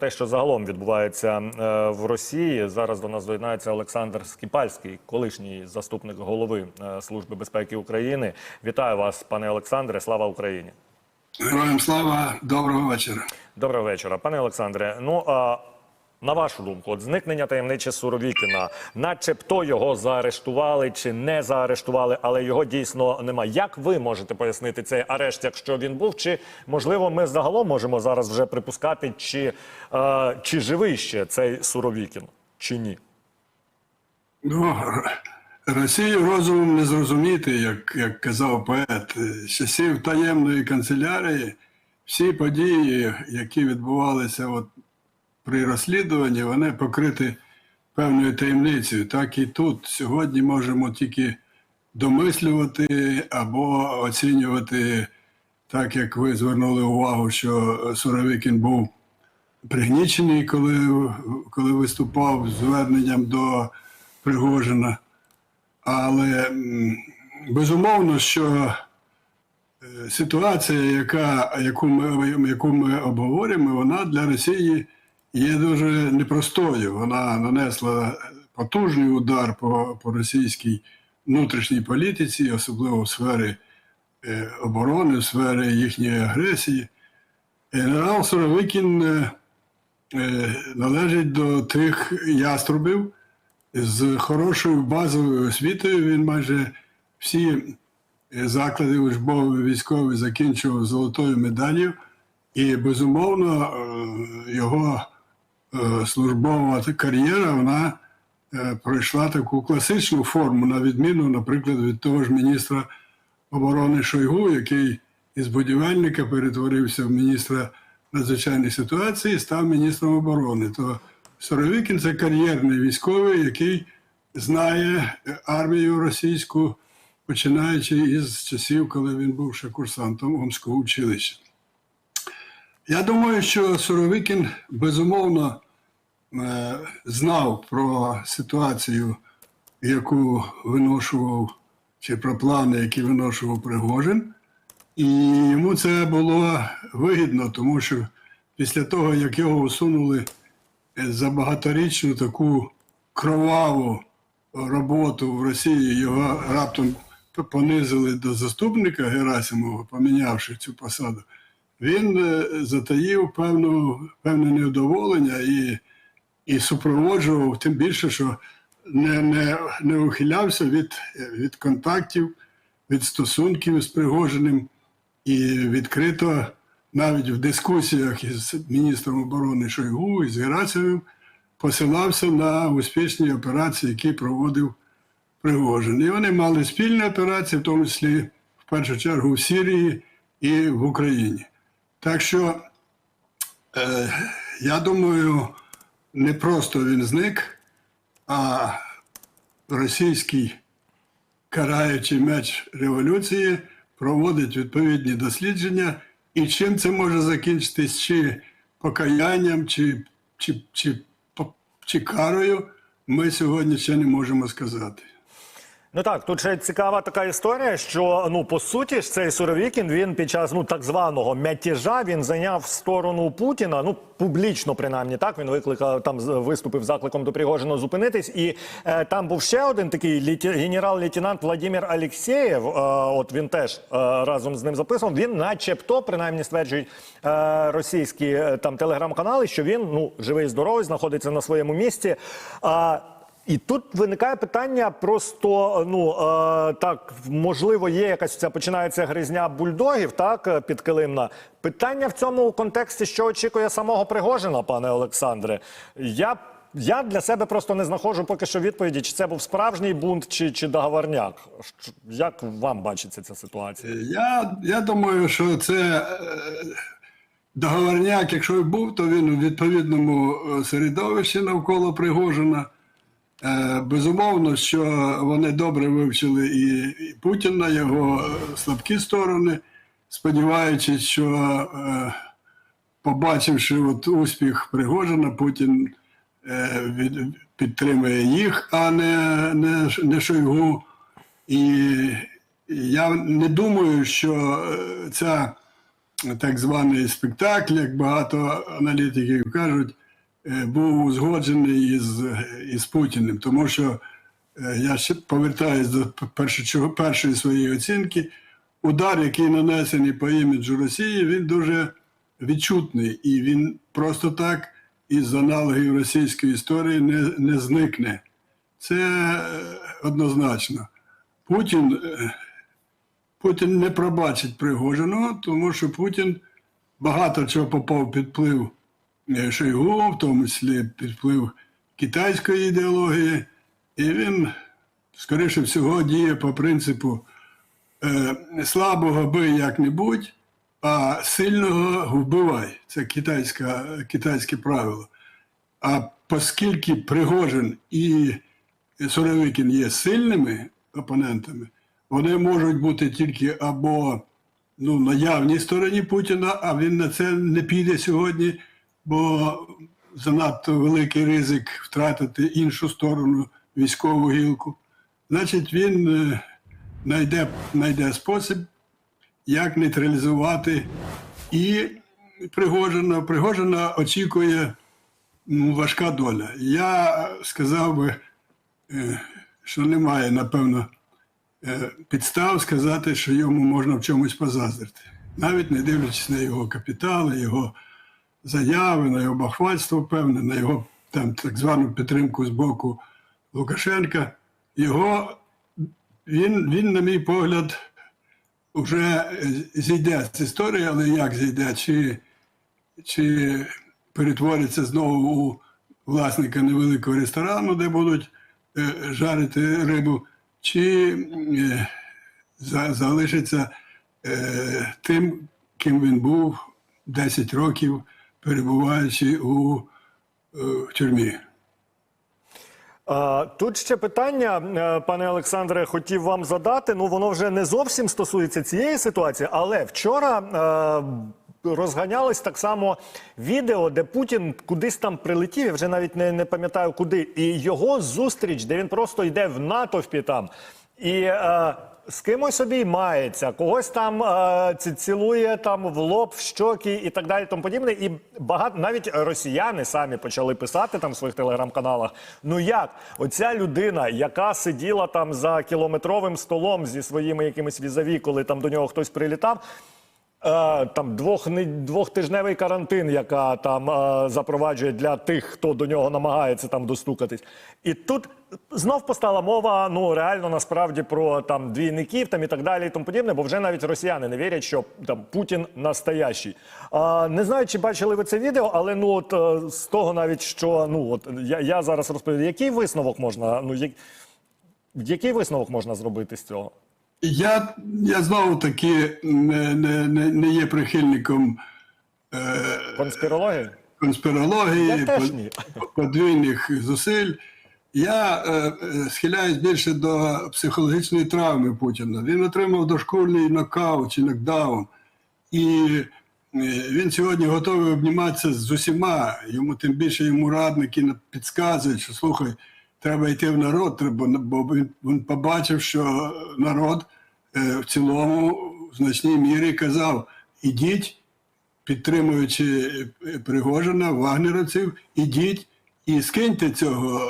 Те, що загалом відбувається е, в Росії, зараз до нас доєднається Олександр Скіпальський, колишній заступник голови е, Служби безпеки України. Вітаю вас, пане Олександре. Слава Україні! Героям слава, доброго вечора. Доброго вечора, пане Олександре. Ну а на вашу думку, от зникнення таємниче Суровікіна, начебто його заарештували чи не заарештували, але його дійсно немає. Як ви можете пояснити цей арешт, якщо він був? Чи можливо ми загалом можемо зараз вже припускати, чи, е, чи живий ще цей Суровікін, чи ні? Ну, Росію розумом не зрозуміти, як, як казав поет. З часів таємної канцелярії всі події, які відбувалися от при розслідуванні, вони покриті певною таємницею. Так і тут сьогодні можемо тільки домислювати або оцінювати, так як ви звернули увагу, що Суровікін був пригнічений, коли, коли виступав з зверненням до Пригожина. Але безумовно, що е, ситуація, яка, яку, ми, яку ми обговорюємо, вона для Росії є дуже непростою. Вона нанесла потужний удар по, по російській внутрішній політиці, особливо в сфері е, оборони, в сфері їхньої агресії. Генерал Суровикін е, е, належить до тих яструбів з хорошою базовою освітою. Він майже всі е, заклади учбові військові закінчував золотою медаллю, і безумовно е, його службова кар'єра вона е, пройшла таку класичну форму, на відміну, наприклад, від того ж міністра оборони Шойгу, який із будівельника перетворився в міністра надзвичайних ситуацій і став міністром оборони. То Соровікін це кар'єрний військовий, який знає армію російську, починаючи із часів, коли він був ще курсантом Омського училища. Я думаю, що Суровикін безумовно е, знав про ситуацію, яку виношував, чи про плани, які виношував Пригожин. І йому це було вигідно, тому що після того, як його усунули за багаторічну таку кроваву роботу в Росії, його раптом понизили до заступника Герасимова, помінявши цю посаду, він е, затаїв певну, певне невдоволення і, і супроводжував, тим більше, що не, не, не ухилявся від, від контактів, від стосунків з Пригожиним і відкрито навіть в дискусіях із міністром оборони Шойгу і з Герасимовим посилався на успішні операції, які проводив Пригожин. І вони мали спільні операції, в тому числі в першу чергу в Сирії і в Україні. Так що, е, я думаю, не просто він зник, а російський караючий меч революції проводить відповідні дослідження. І чим це може закінчитись, чи покаянням, чи, чи, чи, чи карою, ми сьогодні ще не можемо сказати. Ну так, тут ще цікава така історія, що ну по суті ж цей Суровікін він під час ну так званого мятежа він зайняв сторону Путіна. Ну публічно, принаймні, так він викликав там виступив закликом до Пригожина зупинитись. І е, там був ще один такий літі, генерал-лейтенант Владимир Алєксєєв. Е, от він теж е, разом з ним записував. Він, начебто, принаймні стверджують е, російські е, там телеграм-канали, що він ну живий здоровий, знаходиться на своєму місці. А і тут виникає питання просто, ну е, так, можливо, є якась ця починається гризня бульдогів, так, е, підкилимна. Питання в цьому контексті, що очікує самого Пригожина, пане Олександре. Я, я для себе просто не знаходжу поки що відповіді, чи це був справжній бунт, чи, чи договорняк. Як вам бачиться ця ситуація? Я, я думаю, що це е, договорняк, якщо і був, то він у відповідному е, середовищі навколо Пригожина. Е, Безумовно, що вони добре вивчили і, Путіна, його е, слабкі сторони, сподіваючись, що е, побачивши от успіх Пригожина, Путін підтримує їх, а не, не, не Шойгу. І я не думаю, що ця так званий спектакль, як багато аналітиків кажуть, був узгоджений із, із Путіним. Тому що е, я ще повертаюсь до першого, першої своєї оцінки. Удар, який нанесений по іміджу Росії, він дуже відчутний, і він просто так із аналогів російської історії не, не зникне. Це е, однозначно. Путін, е, Путін не пробачить Пригожиного, тому що Путін багато чого попав під вплив е, Шойгу, в тому числі під вплив китайської ідеології, і він, скоріше всього, діє по принципу е, слабого бий як-небудь, а сильного вбивай. Це китайська, китайське правило. А оскільки Пригожин і Суровикін є сильними опонентами, вони можуть бути тільки або ну, явній стороні Путіна, а він на це не піде сьогодні, бо занадто великий ризик втратити іншу сторону військову гілку. Значить, він е, знайде, знайде спосіб, як нейтралізувати і Пригожина. Пригожина очікує ну, важка доля. Я сказав би, е, що немає, напевно, е, підстав сказати, що йому можна в чомусь позаздрити. Навіть не дивлячись на його капітали, його заяви, на його бахвальство, певне, на його там, так звану підтримку з боку Лукашенка, його, він, він, на мій погляд, вже зійде з історії, але як зійде? Чи, чи перетвориться знову у власника невеликого ресторану, де будуть е, жарити рибу, чи е, за, залишиться е, тим, ким він був 10 років, перебуваючи у е, тюрмі. Тут ще питання, е, пане Олександре, хотів вам задати. Ну, воно вже не зовсім стосується цієї ситуації, але вчора е, розганялось так само відео, де Путін кудись там прилетів. Я вже навіть не, не пам'ятаю куди. І його зустріч, де він просто йде в натовпі там. І е, з кимось обіймається, когось там е, цілує там в лоб, в щоки і так далі, тому подібне. І багато навіть росіяни самі почали писати там в своїх телеграм-каналах. Ну як оця людина, яка сиділа там за кілометровим столом зі своїми якимись візаві, коли там до нього хтось прилітав. Е, там двох, двохтижневий карантин, яка там е, запроваджує для тих, хто до нього намагається там достукатись. І тут знов постала мова, ну реально насправді про там двійників там і так далі, і тому подібне, бо вже навіть росіяни не вірять, що там Путін настоящий. Е, не знаю, чи бачили ви це відео, але ну от е, з того навіть що ну от я, я зараз розповідаю, який висновок можна, ну як, який висновок можна зробити з цього? Я, я знову таки не, не, не, не є прихильником е, конспірології, Я теж ні. подвійних зусиль. Я е, е, схиляюсь більше до психологічної травми Путіна. Він отримав дошкульний нокаут чи нокдаун. І е, він сьогодні готовий обніматися з усіма. Йому тим більше йому радники підказують, що слухай, треба йти в народ, треба, бо він, він побачив, що народ е, в цілому в значній мірі казав: ідіть, підтримуючи е, Пригожина, вагнеровців, ідіть і скиньте цього,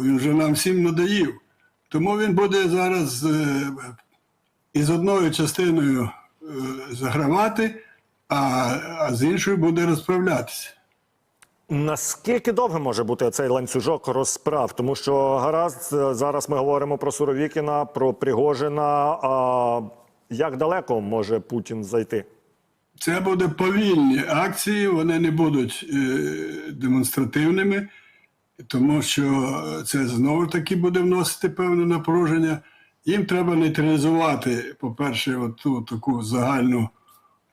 він вже нам всім надоїв. Тому він буде зараз е, із одною частиною е, загравати, а, з іншою буде розправлятися. Наскільки довго може бути цей ланцюжок розправ? Тому що гаразд е, зараз ми говоримо про Суровікіна, про Пригожина. А як далеко може Путін зайти? Це буде повільні акції, вони не будуть е, демонстративними, тому що це знову таки буде вносити певне напруження. Їм треба нейтралізувати, по-перше, ту таку загальну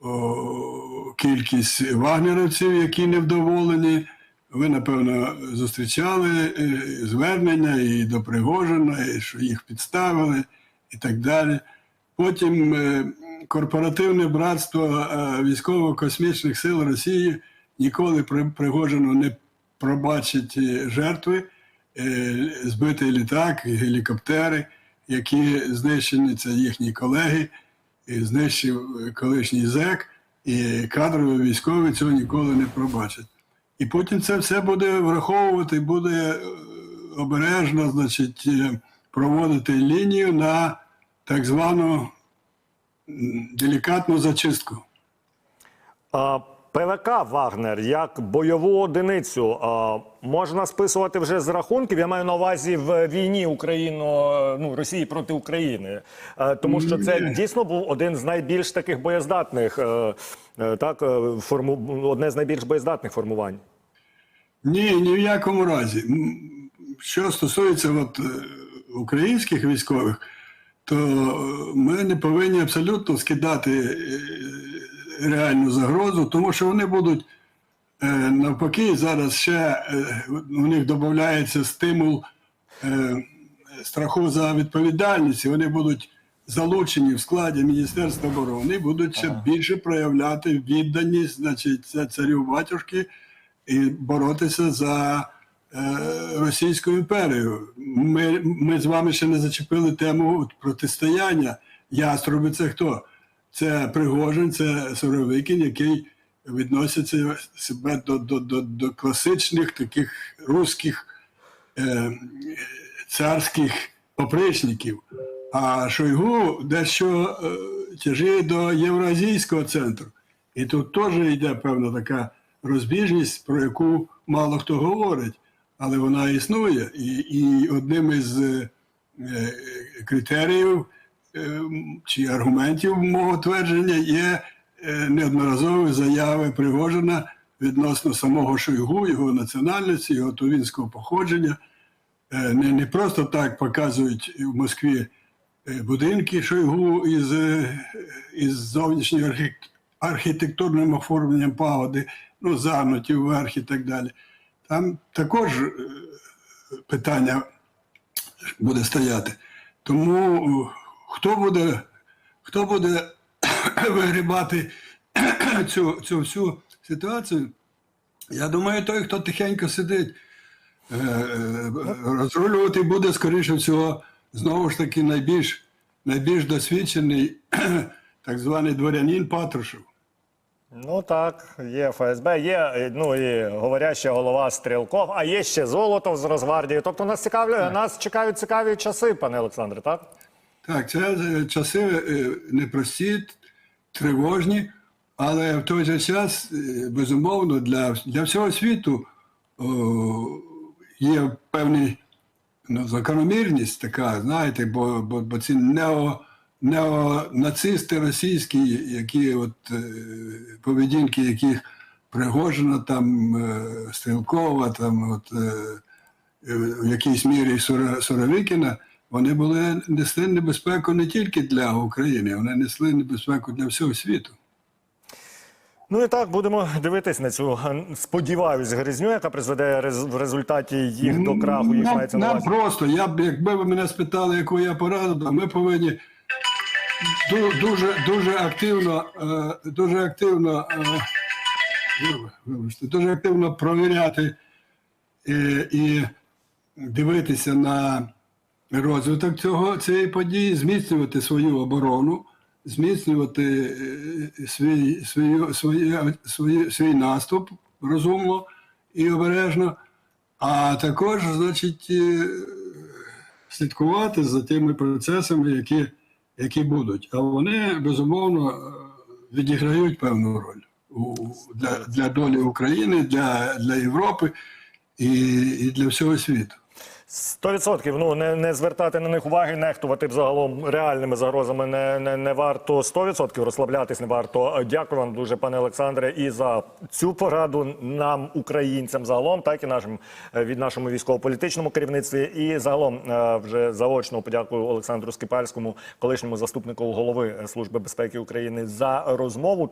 о, кількість вагнеровців, які невдоволені. Ви, напевно, зустрічали е, звернення і до Пригожина, і що їх підставили, і так далі. Потім е, корпоративне братство е, військово-космічних сил Росії ніколи при Пригожину не пробачить жертви, е, збитий літак, гелікоптери, які знищені, це їхні колеги, знищив колишній ЗЕК. І кадрові військові цього ніколи не пробачать. І потім це все буде враховувати, буде е, обережно, значить, е, проводити лінію на так звану делікатну зачистку. А, ПВК Вагнер як бойову одиницю можна списувати вже з рахунків. Я маю на увазі в війні Україно, ну Росії проти України, Е, тому що це дійсно був один з найбільш таких боєздатних, е, е, так форму одне з найбільш боєздатних формувань. Ні, ні в якому разі. Що стосується от, українських військових, то ми не повинні абсолютно скидати реальну загрозу, тому що вони будуть е, навпаки зараз ще е, у них додається стимул е, страху за відповідальність, і вони будуть залучені в складі Міністерства оборони, будуть ще більше проявляти відданість, значить, царю батюшки і боротися за Російську імперію. Ми, ми з вами ще не зачепили тему протистояння. Яструби це хто? Це Пригожин, це Соровикін, який відноситься себе до, до, до, до класичних таких русських е, царських опричників. А Шойгу дещо е, тяжіє до Євразійського центру. І тут теж йде певна така розбіжність, про яку мало хто говорить, але вона існує. І, і одним із е, е, критеріїв чи аргументів мого твердження є е, неодноразові заяви Пригожина відносно самого Шойгу, його національності, його тувінського походження. Е, Не, не просто так показують в Москві е, будинки Шойгу із, е, із зовнішньою архі- архітектурним оформленням пагоди, ну, загнуті вверх і так далі. Там також е, питання буде стояти. Тому е, хто буде, хто буде вигрібати цю, цю всю ситуацію, я думаю, той, хто тихенько сидить, е, е, розрулювати буде, скоріше всього, знову ж таки, найбільш, найбільш досвідчений так званий дворянин Патрушев. Ну так, є ФСБ, є ну і говоряща голова Стрілков, а є ще Золотов з Росгвардії. Тобто нас цікавлять, нас чекають цікаві часи, пане Олександре, так? Так, це е, часи е, непрості, тривожні, але в той же час, е, безумовно, для, для всього світу о, є певний ну, закономірність така, знаєте, бо, бо, бо ці нео, неонацисти російські, які от поведінки яких Пригожина, там Стрілкова, там от. В якійсь мірі Суровикіна, вони були несли небезпеку не тільки для України, вони несли небезпеку для всього світу. Ну і так будемо дивитись на цю сподіваюсь гризню, яка призведе рез- в результаті їх до краху. Їх нам, на нам просто, я б, якби ви мене спитали, яку я пораду, дам, ми повинні дуже, дуже активно, е, дуже активно, е, вибачте, дуже активно провіряти е, і дивитися на розвиток цього, цієї події, зміцнювати свою оборону, зміцнювати е, свій, свою, свої, свої, свій наступ розумно і обережно, а також, значить, е, слідкувати за тими процесами, які, які будуть. А вони, безумовно, е, відіграють певну роль для, для долі України, для, для Європи і, і для всього світу. Сто відсотків. Ну не, не звертати на них уваги, нехтувати взагалом реальними загрозами не, не, не варто. Сто відсотків розслаблятись не варто. Дякую вам дуже, пане Олександре, і за цю пораду нам, українцям, загалом, так і нашим е, від нашому військово-політичному керівництві. І загалом е, вже заочно подякую Олександру Скипальському, колишньому заступнику голови Служби безпеки України, за розмову.